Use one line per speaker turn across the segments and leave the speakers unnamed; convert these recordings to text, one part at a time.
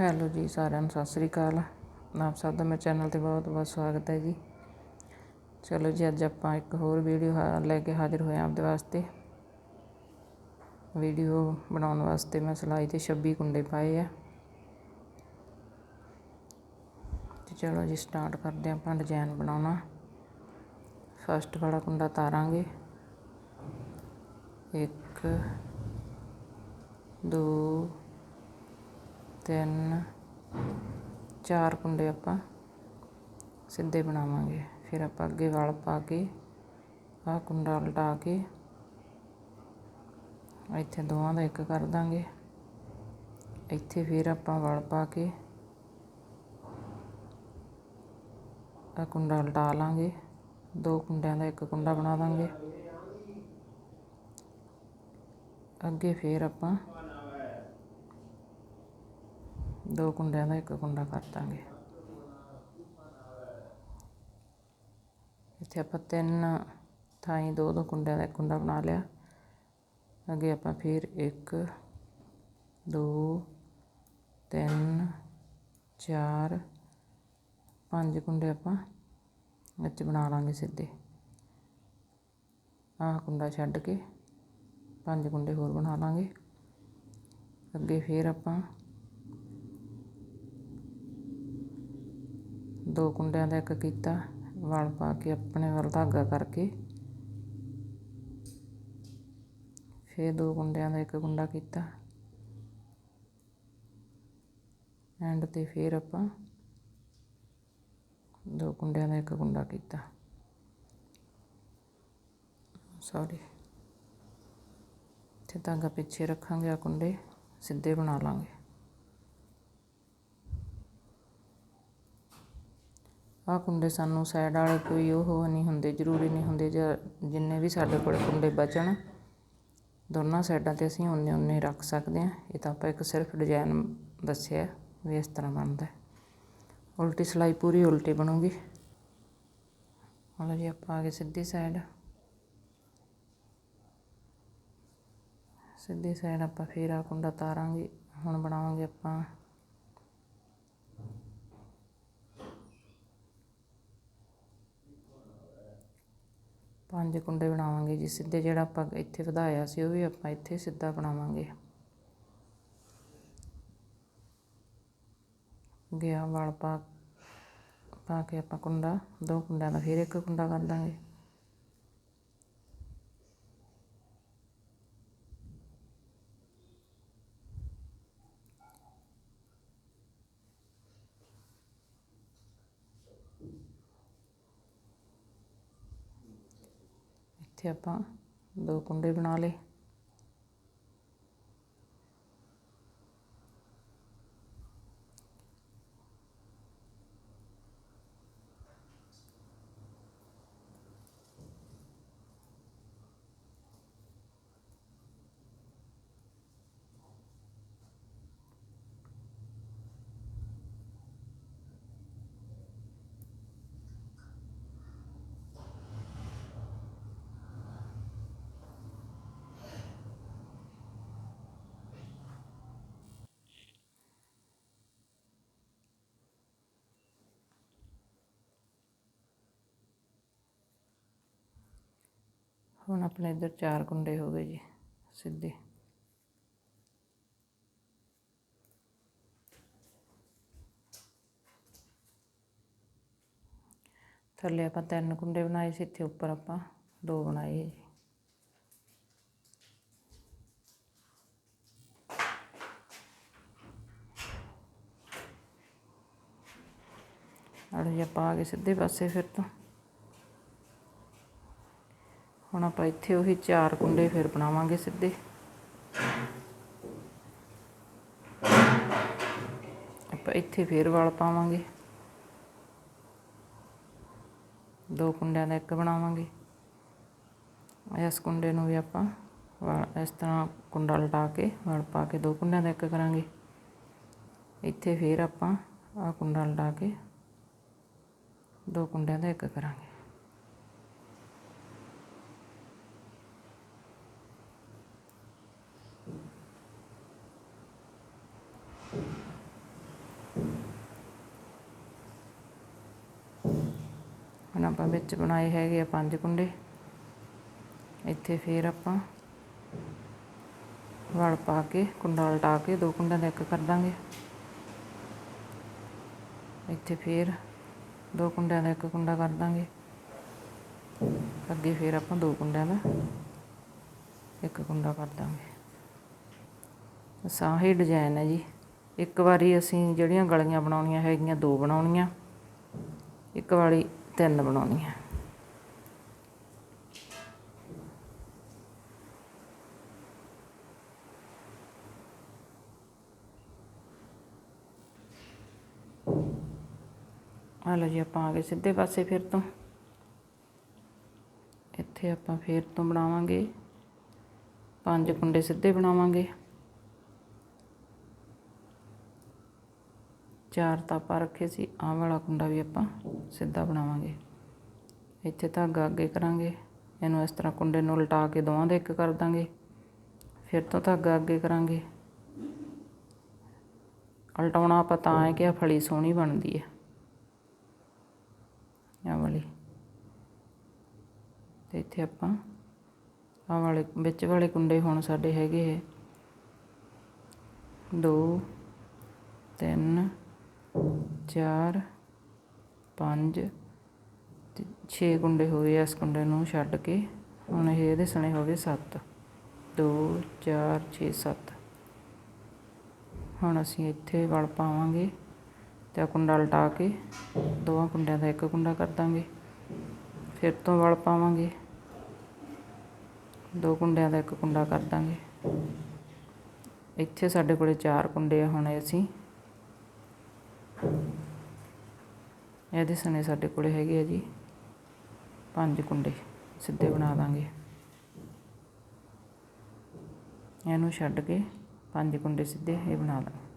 Hello ਜੀ ਸਾਰਿਆਂ ਨੂੰ ਸਤਿ ਸ੍ਰੀ ਅਕਾਲ। ਆਪ ਸਭ ਦਾ ਮੇਰੇ ਚੈਨਲ ਤੇ ਬਹੁਤ ਬਹੁਤ ਸਵਾਗਤ ਹੈ ਜੀ। ਚਲੋ ਜੀ, ਅੱਜ ਆਪਾਂ ਇੱਕ ਹੋਰ ਵੀਡੀਓ ਹਾ- ਲੈ ਕੇ ਹਾਜ਼ਰ ਹੋਏ ਹਾਂ ਆਪਦੇ ਵਾਸਤੇ। ਵੀਡੀਓ ਬਣਾਉਣ ਵਾਸਤੇ ਮੈਂ ਸਿਲਾਈ ਤੇ 26 ਕੁੰਡੇ ਪਾਏ ਆ। ਤੇ ਚਲੋ ਜੀ, ਸਟਾਰਟ ਕਰਦੇ ਹਾਂ ਆਪਾਂ ਡਿਜ਼ਾਈਨ ਬਣਾਉਣਾ। ਫਸਟ ਵਾਲਾ ਕੁੰਡਾ ਤਾਰਾਂਗੇ। ਇੱਕ, ਦੋ ਤਿੰਨ, ਚਾਰ ਕੁੰਡੇ ਆਪਾਂ ਸਿੱਧੇ ਬਣਾਵਾਂਗੇ। ਫਿਰ ਆਪਾਂ ਅੱਗੇ ਵਲ ਪਾ ਕੇ, ਆਹ ਕੁੰਡਾ ਉਲਟਾ ਕੇ ਇੱਥੇ ਦੋਵਾਂ ਦਾ ਇੱਕ ਕਰ ਦਾਂਗੇ। ਇੱਥੇ ਫਿਰ ਆਪਾਂ ਵਲ ਪਾ ਕੇ ਆਹ ਕੁੰਡਾ ਉਲਟਾ ਲਾਂਗੇ। ਦੋ ਕੁੰਡਿਆਂ ਦਾ ਇੱਕ ਕੁੰਡਾ ਬਣਾ ਦਾਂਗੇ। ਅੱਗੇ ਫਿਰ ਆਪਾਂ ਦੋ ਕੁੰਡਿਆਂ ਦਾ ਇੱਕ ਕੁੰਡਾ ਕਰ ਦਾਂਗੇ। ਇੱਥੇ ਆਪਾਂ ਤਿੰਨ ਥਾਈਂ ਦੋ ਦੋ ਕੁੰਡਿਆਂ ਦਾ ਇੱਕ ਕੁੰਡਾ ਬਣਾ ਲਿਆ। ਅੱਗੇ ਆਪਾਂ ਫਿਰ ਇੱਕ, ਦੋ, ਤਿੰਨ, ਚਾਰ, ਪੰਜ ਕੁੰਡੇ ਆਪਾਂ ਵਿੱਚ ਬਣਾ ਲਾਂਗੇ ਸਿੱਧੇ। ਆਹ ਕੁੰਡਾ ਛੱਡ ਕੇ ਪੰਜ ਕੁੰਡੇ ਹੋਰ ਬਣਾ ਲਾਂਗੇ। ਅੱਗੇ ਫਿਰ ਆਪਾਂ ਦੋ ਕੁੰਡਿਆਂ ਦਾ ਇੱਕ ਕੀਤਾ, ਵਲ ਪਾ ਕੇ ਆਪਣੇ ਵੱਲ ਧਾਗਾ ਕਰਕੇ। ਫਿਰ ਦੋ ਕੁੰਡਿਆਂ ਦਾ ਇੱਕ ਕੁੰਡਾ ਕੀਤਾ। ਐਂਡ ਤੇ ਫਿਰ ਆਪਾਂ ਦੋ ਕੁੰਡਿਆਂ ਦਾ ਇੱਕ ਕੁੰਡਾ ਕੀਤਾ। ਸੌਰੀ ਤੇ ਧਾਗਾ ਪਿੱਛੇ ਰੱਖਾਂਗੇ ਆ ਕੁੰਡੇ, ਸਿੱਧੇ ਬਣਾ ਲਾਂਗੇ। ਆਹ ਕੁੰਡੇ ਸਾਨੂੰ ਸਾਈਡ ਵਾਲੇ ਕੋਈ ਉਹ ਨਹੀਂ ਹੁੰਦੇ, ਜ਼ਰੂਰੀ ਨਹੀਂ ਹੁੰਦੇ ਜ ਜਿੰਨੇ ਵੀ ਸਾਡੇ ਕੋਲ ਕੁੰਡੇ ਬਚਣ, ਦੋਨਾਂ ਸਾਈਡਾਂ ਤੇ ਅਸੀਂ ਓਨੇ ਓਨੇ ਰੱਖ ਸਕਦੇ ਹਾਂ। ਇਹ ਤਾਂ ਆਪਾਂ ਇੱਕ ਸਿਰਫ ਡਿਜ਼ਾਈਨ ਦੱਸਿਆ ਵੀ ਇਸ ਤਰ੍ਹਾਂ ਬਣਦਾ ਉਲਟੀ ਸਿਲਾਈ ਪੂਰੀ ਉਲਟੀ ਬਣੂਗੀ। ਹੁਣ ਜੀ, ਆਪਾਂ ਆ ਗਏ ਸਿੱਧੀ ਸਾਈਡ ਸਿੱਧੀ ਸਾਈਡ ਆਪਾਂ ਫੇਰ ਆ ਕੁੰਡਾ ਤਾਰਾਂਗੇ, ਹੁਣ ਬਣਾਵਾਂਗੇ ਆਪਾਂ ਪੰਜ ਕੁੰਡੇ ਬਣਾਵਾਂਗੇ ਜੀ, ਸਿੱਧੇ ਜਿਹੜਾ ਆਪਾਂ ਇੱਥੇ ਵਧਾਇਆ ਸੀ, ਉਹ ਵੀ ਆਪਾਂ ਇੱਥੇ ਸਿੱਧਾ ਬਣਾਵਾਂਗੇ। ਗਿਆ ਵਾਲ ਪਾ ਪਾ ਕੇ ਆਪਾਂ ਕੁੰਡਾ, ਦੋ ਕੁੰਡਿਆਂ ਦਾ ਫਿਰ ਇੱਕ ਕੁੰਡਾ ਕਰ ਦਾਂਗੇ। ਇੱਥੇ ਆਪਾਂ ਦੋ ਕੁੰਡੇ ਬਣਾ ਲਏ। ਹੁਣ ਆਪਣੇ ਇੱਧਰ ਚਾਰ ਕੁੰਡੇ ਹੋ ਗਏ ਜੀ, ਸਿੱਧੇ। ਥੱਲੇ ਆਪਾਂ ਤਿੰਨ ਕੁੰਡੇ ਬਣਾਏ ਸੀ, ਇੱਥੇ ਉੱਪਰ ਆਪਾਂ ਦੋ ਬਣਾਏ ਜੀ। ਅੜੇ ਆਪਾਂ ਆ ਗਏ ਸਿੱਧੇ ਪਾਸੇ ਫਿਰ ਤੋਂ। ਹੁਣ ਆਪਾਂ ਇੱਥੇ ਉਹੀ ਚਾਰ ਕੁੰਡੇ ਫਿਰ ਬਣਾਵਾਂਗੇ ਸਿੱਧੇ। ਆਪਾਂ ਇੱਥੇ ਫੇਰ ਵਲ ਪਾਵਾਂਗੇ। ਦੋ ਕੁੰਡਿਆਂ ਦਾ ਇੱਕ ਬਣਾਵਾਂਗੇ। ਇਸ ਕੁੰਡੇ ਨੂੰ ਵੀ ਆਪਾਂ ਵਲ, ਇਸ ਤਰ੍ਹਾਂ ਕੁੰਡਾ ਲਟਾ ਕੇ ਵਲ ਪਾ ਕੇ ਦੋ ਕੁੰਡਿਆਂ ਦਾ ਇੱਕ ਕਰਾਂਗੇ। ਇੱਥੇ ਫੇਰ ਆਪਾਂ ਆਹ ਕੁੰਡਾ ਲਟਾ ਕੇ ਦੋ ਕੁੰਡਿਆਂ ਦਾ ਇੱਕ ਕਰਾਂਗੇ ਹੁਣ ਆਪਾਂ ਵਿੱਚ ਬਣਾਏ ਹੈਗੇ ਆ ਪੰਜ ਕੁੰਡੇ। ਇੱਥੇ ਫੇਰ ਆਪਾਂ ਵਲ ਪਾ ਕੇ ਕੁੰਡਾ ਲਟਾ ਕੇ, ਦੋ ਕੁੰਡਿਆਂ ਦਾ ਇੱਕ ਕਰ ਦਾਂਗੇ। ਇੱਥੇ ਫੇਰ ਦੋ ਕੁੰਡਿਆਂ ਦਾ ਇੱਕ ਕੁੰਡਾ ਕਰ ਦਾਂਗੇ। ਅੱਗੇ ਫੇਰ ਆਪਾਂ ਦੋ ਕੁੰਡਿਆਂ ਦਾ ਇੱਕ ਕੁੰਡਾ ਕਰ ਦਾਂਗੇ। ਬਸ ਆਹੀ ਡਿਜ਼ਾਈਨ ਹੈ ਜੀ। ਇੱਕ ਵਾਰੀ ਅਸੀਂ ਜਿਹੜੀਆਂ ਗਲੀਆਂ ਬਣਾਉਣੀਆਂ ਹੈਗੀਆਂ, ਦੋ ਬਣਾਉਣੀਆਂ। ਇੱਕ ਵਾਰੀ ਤਿੰਨ ਬਣਾਉਣੀਆਂ ਆ ਲਓ ਜੀ, ਆਪਾਂ ਆ ਗਏ ਸਿੱਧੇ ਪਾਸੇ ਫਿਰ ਤੋਂ। ਇੱਥੇ ਆਪਾਂ ਫਿਰ ਤੋਂ ਬਣਾਵਾਂਗੇ। ਪੰਜ ਕੁੰਡੇ ਸਿੱਧੇ ਬਣਾਵਾਂਗੇ। ਚਾਰ ਤਾਂ ਆਪਾਂ ਰੱਖੇ ਸੀ, ਆਹ ਵਾਲਾ ਕੁੰਡਾ ਵੀ ਆਪਾਂ ਸਿੱਧਾ ਬਣਾਵਾਂਗੇ। ਇੱਥੇ ਧਾਗਾ ਅੱਗੇ ਕਰਾਂਗੇ, ਇਹਨੂੰ ਇਸ ਤਰ੍ਹਾਂ ਕੁੰਡੇ ਨੂੰ ਉਲਟਾ ਕੇ ਦੋਵਾਂ ਦੇ ਇੱਕ ਕਰ ਦਾਂਗੇ। ਫਿਰ ਤੋਂ ਧਾਗਾ ਅੱਗੇ ਕਰਾਂਗੇ। ਉਲਟਾਉਣਾ ਆਪਾਂ ਤਾਂ ਹੈ ਕਿ ਆ ਫਲੀ ਸੋਹਣੀ ਬਣਦੀ ਹੈ। ਆ ਵਾਲੀ। ਤੇ ਇੱਥੇ ਆਪਾਂ ਆਹ ਵਾਲੇ, ਵਿੱਚ ਵਾਲੇ ਕੁੰਡੇ ਹੁਣ ਸਾਡੇ ਹੈਗੇ ਹੈ। ਦੋ, ਤਿੰਨ ਚਾਰ, ਪੰਜ ਤੇ 6 ਕੁੰਡੇ ਹੋ ਗਏ ਇਸ ਕੁੰਡੇ ਨੂੰ ਛੱਡ ਕੇ। ਹੁਣ ਇਹ ਇਹਦੇ ਸਣੇ ਹੋ ਗਏ 7 2 4 6 7 ਹੁਣ ਅਸੀਂ ਇੱਥੇ ਵਲ ਪਾਵਾਂਗੇ ਤੇ ਕੁੰਡਾ ਲਟਾ ਕੇ ਦੋਵਾਂ ਕੁੰਡਿਆਂ ਦਾ ਇੱਕ ਕੁੰਡਾ ਕਰ ਦਾਂਗੇ। ਫਿਰ ਤੋਂ ਵਲ ਪਾਵਾਂਗੇ। ਦੋ ਕੁੰਡਿਆਂ ਦਾ ਇੱਕ ਕੁੰਡਾ ਕਰ ਦਾਂਗੇ। ਇੱਥੇ ਸਾਡੇ ਕੋਲੇ ਚਾਰ ਕੁੰਡੇ ਆ, ਹੁਣ ਅਸੀਂ ਇਹਦੇ ਸਣੇ ਸਾਡੇ ਕੋਲੇ ਹੈਗੇ ਆ ਜੀ। ਪੰਜ ਕੁੰਡੇ ਸਿੱਧੇ ਬਣਾ ਦਾਂਗੇ। ਇਹਨੂੰ ਛੱਡ ਕੇ ਪੰਜ ਕੁੰਡੇ ਸਿੱਧੇ ਇਹ ਬਣਾ ਦਾਂਗੇ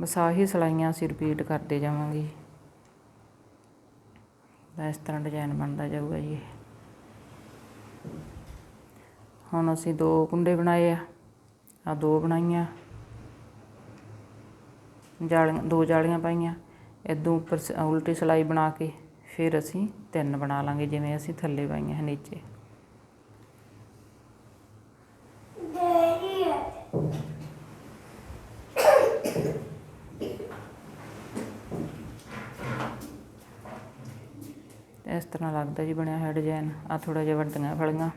ਬਸ ਆਹੀ ਸਲਾਈਆਂ ਅਸੀਂ ਰਿਪੀਟ ਕਰਦੇ ਜਾਵਾਂਗੇ ਤਾਂ ਇਸ ਤਰ੍ਹਾਂ ਡਿਜ਼ਾਈਨ ਬਣਦਾ ਜਾਊਗਾ ਜੀ ਹੁਣ ਅਸੀਂ ਦੋ ਕੁੰਡੇ ਬਣਾਏ ਆ। ਆ ਦੋ ਬਣਾਈਆਂ। ਜਾਲੀਆਂ, ਦੋ ਜਾਲੀਆਂ ਪਾਈਆਂ। ਇਦੋਂ ਉੱਪਰ ਸ- ਉਲਟੀ ਸਿਲਾਈ ਬਣਾ ਕੇ ਫਿਰ ਅਸੀਂ ਤਿੰਨ ਬਣਾ ਲਾਂਗੇ, ਜਿਵੇਂ ਅਸੀਂ ਥੱਲੇ ਪਾਈਆਂ ਹੈ ਨੀਚੇ। ਇਸ ਤਰ੍ਹਾਂ ਲੱਗਦਾ ਜੀ ਬਣਿਆ ਹੋਇਆ ਡਿਜ਼ਾਈਨ ਆ ਥੋੜਾ ਜਿਹਾ ਵੱਡੀਆਂ ਫਲੀਆਂ।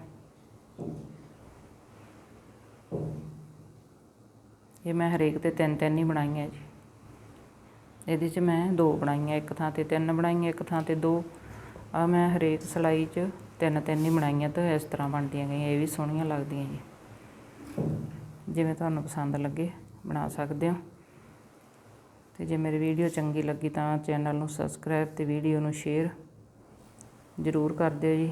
ਇਹ ਮੈਂ ਹਰੇਕ ਤੇ ਤਿੰਨ ਤਿੰਨ ਹੀ ਬਣਾਈਆਂ ਜੀ। ਇਹਦੇ 'ਚ ਮੈਂ ਦੋ ਬਣਾਈਆਂ, ਇੱਕ ਥਾਂ ਤੇ ਤਿੰਨ ਬਣਾਈਆਂ, ਇੱਕ ਥਾਂ ਤੇ ਦੋ। ਆ ਮੈਂ ਹਰੇਕ ਸਿਲਾਈ 'ਚ ਤਿੰਨ ਤਿੰਨ ਹੀ ਬਣਾਈਆਂ ਤਾਂ ਇਸ ਤਰ੍ਹਾਂ ਬਣਦੀਆਂ ਗਈਆਂ, ਇਹ ਵੀ ਸੋਹਣੀਆਂ ਲੱਗਦੀਆਂ ਜੀ। ਜਿਵੇਂ ਤੁਹਾਨੂੰ ਪਸੰਦ ਲੱਗੇ, ਬਣਾ ਸਕਦੇ ਹੋ। ਤੇ ਜੇ ਮੇਰੀ ਵੀਡੀਓ ਚੰਗੀ ਲੱਗੀ ਤਾਂ ਚੈਨਲ ਨੂੰ ਸਬਸਕ੍ਰਾਈਬ ਤੇ ਵੀਡੀਓ ਨੂੰ ਸ਼ੇਅਰ ਜ਼ਰੂਰ ਕਰ ਦਿਓ ਜੀ।